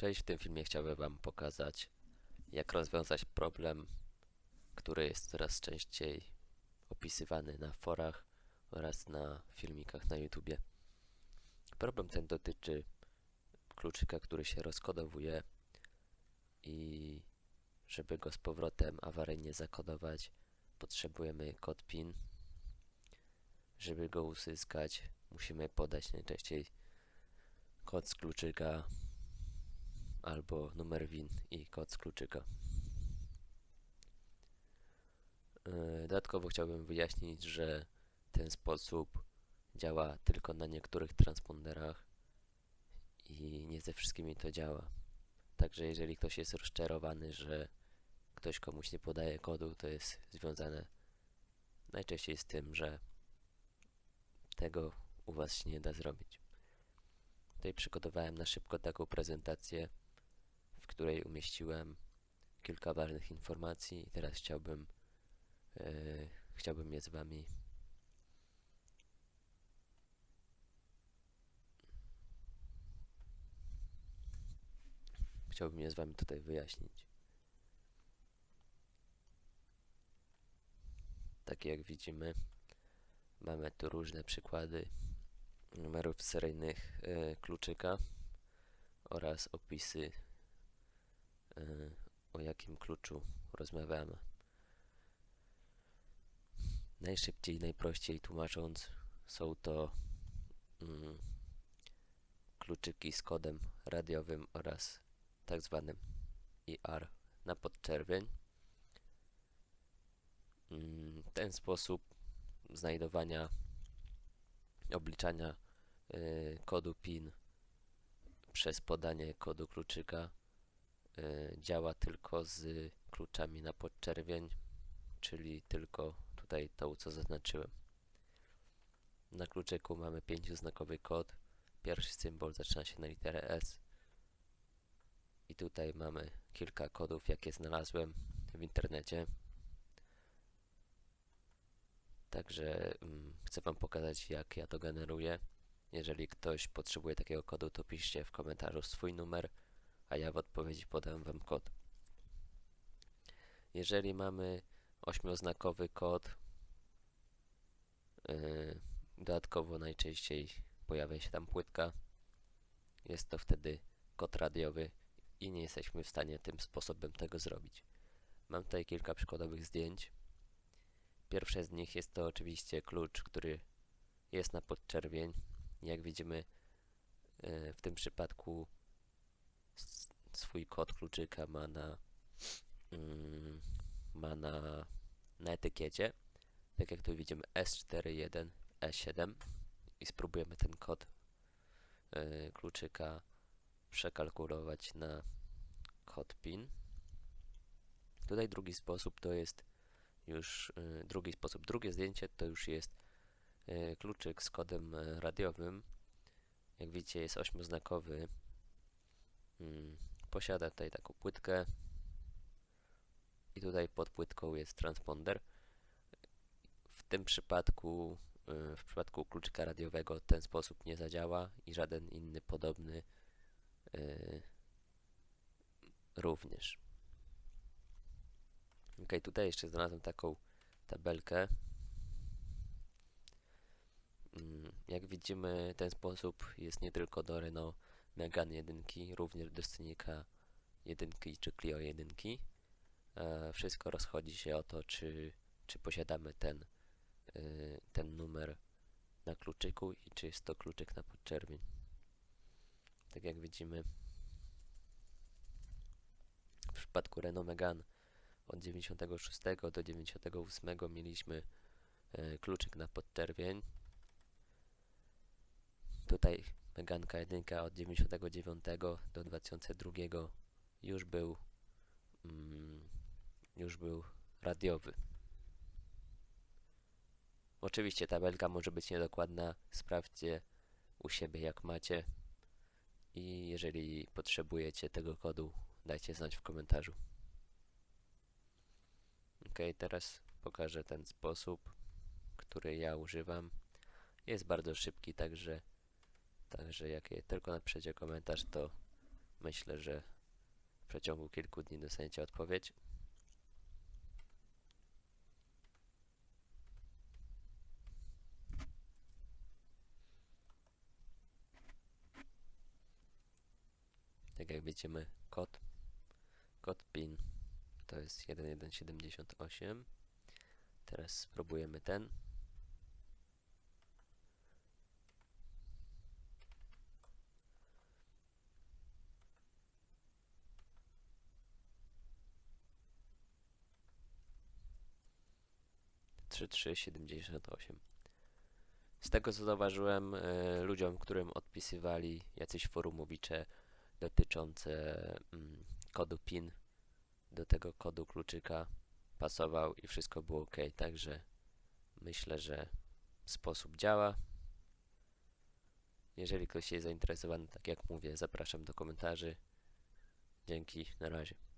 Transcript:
Cześć, w tym filmie chciałbym Wam pokazać, jak rozwiązać problem, który jest coraz częściej opisywany na forach oraz na filmikach na YouTubie. Problem ten dotyczy kluczyka, który się rozkodowuje i żeby go z powrotem awaryjnie zakodować, potrzebujemy kod PIN. Żeby go uzyskać, musimy podać najczęściej kod z kluczyka albo numer WIN i kod z kluczyka. Yy, Dodatkowo chciałbym wyjaśnić, że ten sposób działa tylko na niektórych transponderach i nie ze wszystkimi to działa. Także jeżeli ktoś jest rozczarowany, że ktoś komuś nie podaje kodu, to jest związane najczęściej z tym, że tego u Was się nie da zrobić. Tutaj przygotowałem na szybko taką prezentację, której umieściłem kilka ważnych informacji i teraz chciałbym e, chciałbym je z Wami chciałbym je z Wami tutaj wyjaśnić. Tak jak widzimy, mamy tu różne przykłady numerów seryjnych e, kluczyka oraz opisy o jakim kluczu rozmawiamy. Najszybciej, najprościej tłumacząc, są to mm, kluczyki z kodem radiowym oraz tak zwanym IR na podczerwień. Mm, Ten sposób znajdowania, obliczania y, kodu PIN przez podanie kodu kluczyka y, działa tylko z kluczami na podczerwień, czyli tylko tutaj tą, co zaznaczyłem. Na kluczyku mamy pięcioznakowy kod. Pierwszy symbol zaczyna się na literę S. I tutaj mamy kilka kodów, jakie znalazłem w internecie. Także mm, chcę Wam pokazać, jak ja to generuję. Jeżeli ktoś potrzebuje takiego kodu, to piszcie w komentarzu swój numer, a ja w odpowiedzi podam Wam kod. Jeżeli mamy ośmioznakowy kod, yy, dodatkowo najczęściej pojawia się tam płytka. Jest to wtedy kod radiowy i nie jesteśmy w stanie tym sposobem tego zrobić. Mam tutaj kilka przykładowych zdjęć. Pierwsze z nich jest to oczywiście klucz, który jest na podczerwień. Jak widzimy, e, w tym przypadku swój kod kluczyka ma na, mm, ma na, na etykiecie. Tak jak tu widzimy S41, E7 i spróbujemy ten kod e, kluczyka przekalkulować na kod PIN. Tutaj drugi sposób to jest już y, drugi sposób. Drugie zdjęcie to już jest y, kluczyk z kodem radiowym. Jak widzicie jest ośmioznakowy. Mm, Posiada tutaj taką płytkę. I tutaj pod płytką jest transponder. W tym przypadku, y, w przypadku kluczyka radiowego ten sposób nie zadziała i żaden inny podobny y, również. Ok, tutaj jeszcze znalazłem taką tabelkę. Mm, Jak widzimy, ten sposób jest nie tylko do Renault Megane 1, również do Scenica 1 czy Clio 1. E, Wszystko rozchodzi się o to, czy, czy posiadamy ten, y, ten numer na kluczyku i czy jest to kluczyk na podczerwień. Tak jak widzimy, w przypadku Renault Megane od 96 do 98 mieliśmy e, kluczyk na podczerwień. Tutaj Meganka 1 od 99 do 2002 już był mm, już był radiowy. Oczywiście tabelka może być niedokładna, sprawdźcie u siebie jak macie i jeżeli potrzebujecie tego kodu, dajcie znać w komentarzu. Ok, teraz pokażę ten sposób, który ja używam. Jest bardzo szybki, także, także jak tylko napiszecie komentarz, to Myślę, że w przeciągu kilku dni dostaniecie odpowiedź. Tak jak widzimy, kod, kod PIN to jest 1178. Teraz spróbujemy ten. Trzy trzy siedemdziesiąt osiem. Z tego co zauważyłem, e, ludziom, którym odpisywali jacyś forumowicze dotyczące mm, kodu PIN do tego kodu kluczyka pasował i wszystko było ok. Także myślę, że sposób działa. Jeżeli ktoś jest zainteresowany, tak jak mówię, zapraszam do komentarzy. Dzięki, na razie.